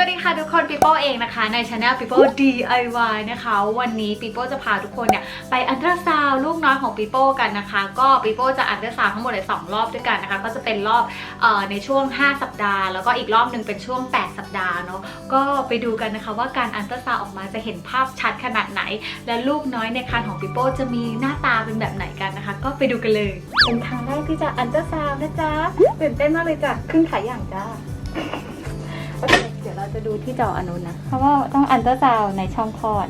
สวัสดีค่ะทุกคนปีโป้เองนะคะ ในช anel ปีโป้ DIY นะคะ วันนี้ปีโป้จะพาทุกคนเนี่ยไปอันตราซาวลูกน้อยของปีโป้กันนะคะ ก็ปีโป้จะอันตราซาวทั้งหมดเลยสองรอบด้วยกันนะคะ ก็จะเป็นรอบออในช่วง 5 สัปดาห์ แล้วก็อีกรอบหนึ่งเป็นช่วง 8 สัปดาห์เนาะก็ไปดูกันนะคะว่าการอันตราซาวออกมาจะเห็นภาพชัดขนาดไหน และลูกน้อยในครรภ์ของปีโป้จะมีหน้าตาเป็นแบบไหนกันนะคะ ก็ไปดูกันเลยเป็นครั้งแรกที่จะอันตราซาวนะจ๊ะตื่นเต้นมากเลยจ้ะครึ่งขาอย่างจ้า เคเดี๋ยวเราจะดูที่จออนุนะ เพราะว่าต้องอันเตอร์ซาวน์ในช่องคลอด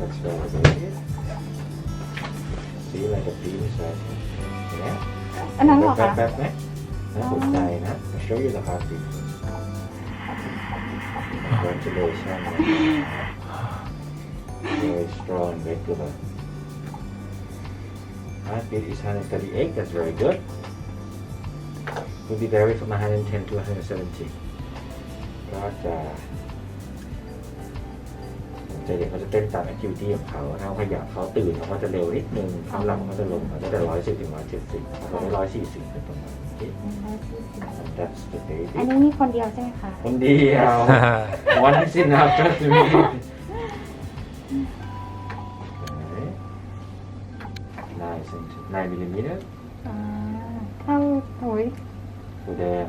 Let's go with it. See like a penis right here. Yeah. อันนั้นเหรอแป๊คะบแป๊บๆนะน่าสนใจนะ I'll show you the heartbeat. Congratulations. Very strong, regular. Heartbeat is 138. That's very good. Will be vary from 110 to 170. ก็จะใจเด็กเขาจะเต้นตามแอคทิวิตี้ของเขาถ้าเขาขยับเขาตื่นเขาก็จะเร็วนิดนึงเขาหลับเขาจะลงเขาจะได้ร้อยสิบถึงร้อยเจ็ดสิบเขาได้ร้อยสี่สิบเป็นประมาณนี้ That's the อัน baby นี้มีคนเดียวใช่ไหมคะ คนเดียว one is enough just to me centi- nine millimeter อ่าเท่าโอ้ย ตัวแดง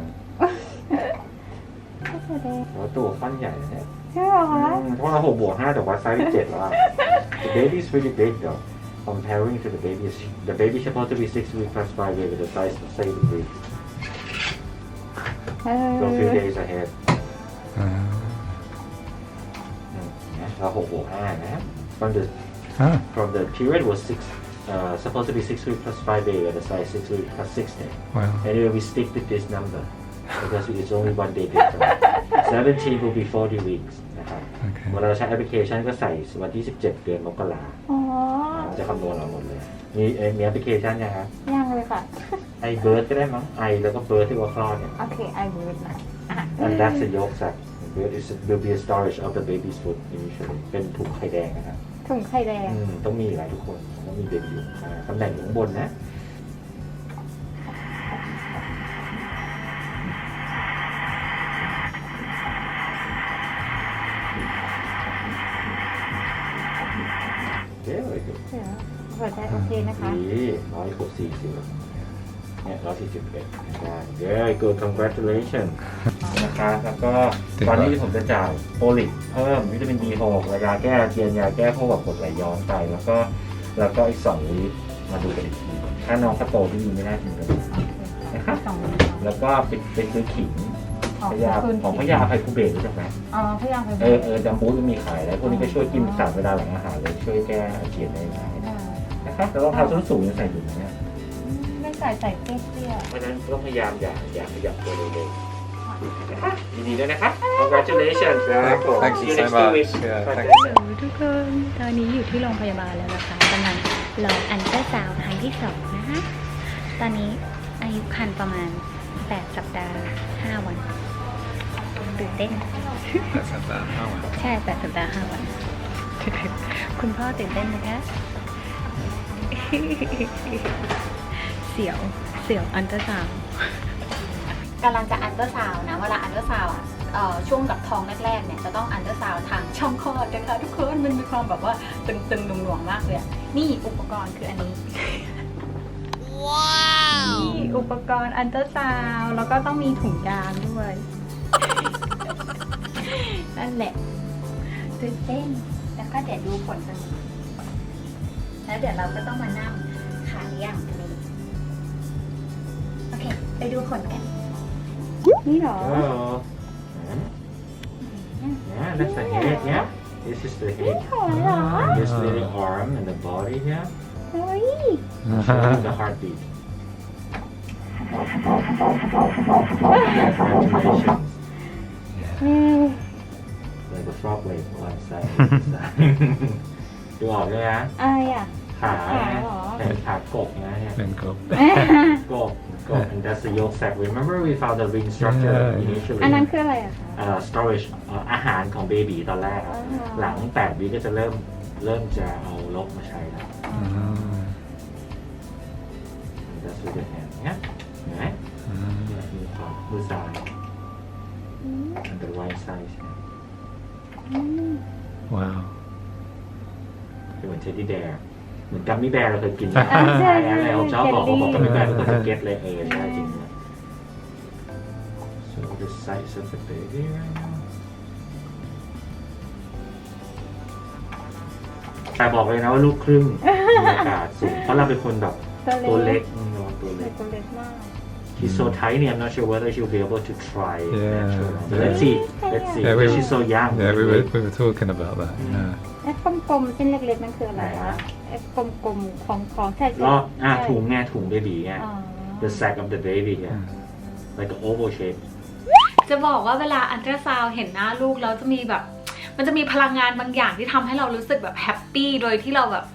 เท่าแสดง แล้วตัวฟันใหญ่นะเนี่ย ใช่เหรอคะ เพราะเราหกบวกห้าแต่ว่าไซส์เจ็ดแล้วอะ The baby is really big though comparing to the baby the baby is supposed to be six weeks plus five weeks with the size of seven weeks เออ so few days ahead อืมนะเราหกบวกห้านะ from the Ah, from the period was six uh, supposed to be six weeks plus five days with the size six weeks plus six days wow. anyway we stick with this number because it's only one day difference 17 will be 40 weeks นะครับ Okay. เวลาเราใช้แอปพลิเคชันก็ใส่วันที่ 17 เดือนมกราอ๋อมันจะคำนวณเราหมดเลย มีเอ่อมีแอปพลิเคชันยังครับยังเลยค่ะ ไอเบิร์ดก็ได้มั้งไอแล้วก็เบิร์ดที่ว่าคลอดเนี่ย โอเค I would นะอะ and that's the yolk sac Bird is will be a storage of the baby's food initially เป็นถุงไข่แดงนะครับ ถุงไข่แดงอืมต้องมีหลายทุกคนต้องมีเบบีอยู่ข้างตำแหน่งอยู่ข้างบนนะเย้เลยเดี๋ยวหัวใจโอเคนะคะ ดีร้อยหกสี่สิบ เนี่ยร้อยสี่สิบเอ็ดได้ very good congratulations นะคะแล้วก็ตอนนี้ผมจะจ่ายโฟลิกเพิ่มวิตามิน B6 และยาแก้อาเจียนยาแก้พวกแบบกรดไหลย้อนไป แล้วก็แล้วก็อีกสองลิตรมาดูกันอีกทีถ้าน้องเขาโตที่ดีไม่น่าถึงกันโอเคค่ะสองมือแล้วก็ไปไปซื้อขิงของพยาคุณของพยาไพคูเบตรู้จักไหมอ๋อพยายามไปเออเออดัมบูมันมีขายแล้วพวกนี้ก็ช่วยกินสามเวลาหลังอาหารเลยช่วยแก้อาเจียนได้ง่ายนะครับแต่รองเท้าส้นสูงยังใส่อยู่นะเนี่ยไม่ใส่ใส่เตี้ยเพราะฉะนั้นก็พยายามอย่าอย่าขยับตัวเร็วๆนะครับยินดีด้วยนะครับ congratulations ครับผม Thank See you you so next two much. weeks Yeah, Bye. thank ฮัลโหลทุกคนตอนนี้อยู่ที่โรงพยาบาลแล้วนะคะกำลังรออันเตอร์ซาวน์ครั้งที่สองนะคะตอนนี้อายุคันประมาณ 8 สัปดาห์ 5 วันตื่นเต้น That's about how much. ใช่ 8 สัปดาห์ 5 วัน คุณพ่อตื่นเต้นไหมคะ เสียว เสียวอันเตอร์ซาวกำลังจะอันเตอร์ซาวนะเวลาอันเตอร์ซาวอะเอ่อช่วงกับท้องแรกๆเนี่ยจะต้องอันเตอร์ซาวทางช่องคลอดนะคะทุกคนมันมีความแบบว่าตึงๆหน่วงๆมากเลยอะนี่อุปกรณ์คืออันนี้ ว้าวนี่อุปกรณ์อันเตอร์ซาวแล้วก็ต้องมีถุงยางด้วย นั่นแหละตื่นเต้นแล้วก็เดี๋ยวดูผลกันแล้วเดี๋ยวเราก็ต้องมานั่งขาย่างกันเลยโอเค ไปดูผลกัน นี่เหรอ Oh. Yeah, that's the head, yeah. This is the head. ขอเหรอ This little arm and the body, yeah. เฮ้ย Showing the heartbeat. Congratulations. อืม Like a frog leg one side. ดูออกเลยนะอะไรอะ ขาขาเหรอแต่เป็นขากบนะเนี่ย Then go. กบ กบ and that's the yolk sac remember we found the ring structure Yeah. initially อันนั้นคืออะไรอะคะ เอ่อ storage เอ่ออาหารของเบบีตอนแรกอะอ่าฮะ หลัง 8 วิก็จะเริ่มเริ่มจะเอาลบมาใช้แล้ว Ah. That's with the hand เนี่ยเห็นไหม Mm. เนี่ยมือขวามือซ้าย on the right side ใช่ไหม Wow. คือเหมือนเทดดี้แบร์ เหมือนกัมมี่แบร์เราเคยกินอ่าใช่อะไรผมชอบบอกเขาบอกกัมมี่แบร์ทุกคนจะเก็ตเลยเออใช่จริงเลย so the size of the baby right now แต่บอกเลยนะว่าลูกครึ่งมีโอกาสสูงเพราะเราเป็นคนแบบตัวเล็กอืมระวังตัวเล็กตัวเล็กมาก She's so tiny I'm not sure whether she'll be able to try it Yeah. natural. But let's see let's see Yeah, we- she's so young Yeah, we were, we were talking about that. Yeah. ไอ้กลมๆเส้นเล็กๆนั่นคืออะไรวะไอ้กลมๆของของใช่รอบอะใช่ถุงไงถุงเบบีไง อ๋อ the sack of the baby ไง like an oval shape จะบอกว่าเวลาอันตราซาวด์เห็นหน้าลูกแล้วจะมีแบบ มันจะมีพลังงานบางอย่างที่ทำให้เรารู้สึกแบบแฮปปี้โดยที่เราแบบ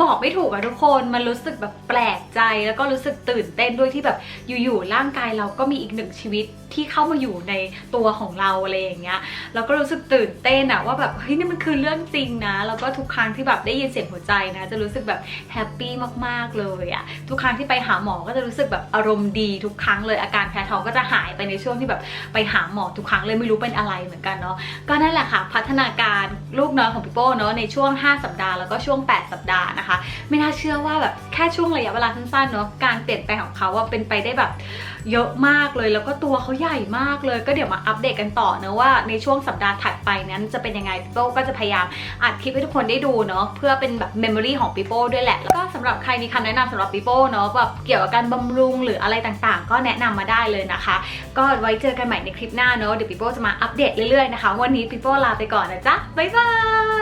บอกไม่ถูกอะทุกคนมันรู้สึกแบบแปลกใจ แล้วก็รู้สึกตื่นเต้นด้วยที่แบบอยู่ๆร่างกายเราก็มีอีกหนึ่งชีวิตที่เข้ามาอยู่ในตัวของเราอะไรอย่างเงี้ยเราก็รู้สึกตื่นเต้นอะว่าแบบเฮ้ยนี่มันคือเรื่องจริงนะ แล้วก็ทุกครั้งที่แบบได้ยินเสียงหัวใจนะ จะรู้สึกแบบแฮปปี้มากๆเลยอะทุกครั้งที่ไปหาหมอก็จะรู้สึกแบบอารมณ์ดีทุกครั้งเลยอาการแพ้ท้องก็จะหายไปในช่วงที่แบบไปหาหมอทุกครั้งเลยไม่รู้เป็นอะไรเหมือนกันเนาะก็นั่นแหละค่ะ พัฒนาการลูกน้อยของพี่โป้เนาะในช่วง 5 สัปดาห์แล้วก็ช่วง 8 สัปดาห์นะคะ ไม่น่าเชื่อว่าแบบแค่ช่วงระยะเวลาสั้นๆเนาะการเปลี่ยนแปลงของเขาว่าเป็นไปได้แบบเยอะมากเลย แล้วก็ตัวเขาใหญ่มากเลย ก็เดี๋ยวมาอัปเดตกันต่อเนะว่าในช่วงสัปดาห์ถัดไปนั้นจะเป็นยังไงพี่โป้ก็จะพยายามอัดคลิปให้ทุกคนได้ดูเนาะเพื่อเป็นแบบเมมโมรีของพี่โป้ด้วยแหละ แล้วก็สำหรับใครมีคำแนะนำสำหรับพี่โป้เนาะแบบเกี่ยวกับการบำรุงหรืออะไรต่างๆ ก็แนะนำมาได้เลยนะคะ ก็ไว้เจอกันใหม่ในคลิปหน้าเนาะเดี๋ยวพี่โป้จะมาอัปเดตเรื่อยๆนะคะ วันนี้พี่โป้ลาไปก่อนนะจ๊ะบ๊ายบาย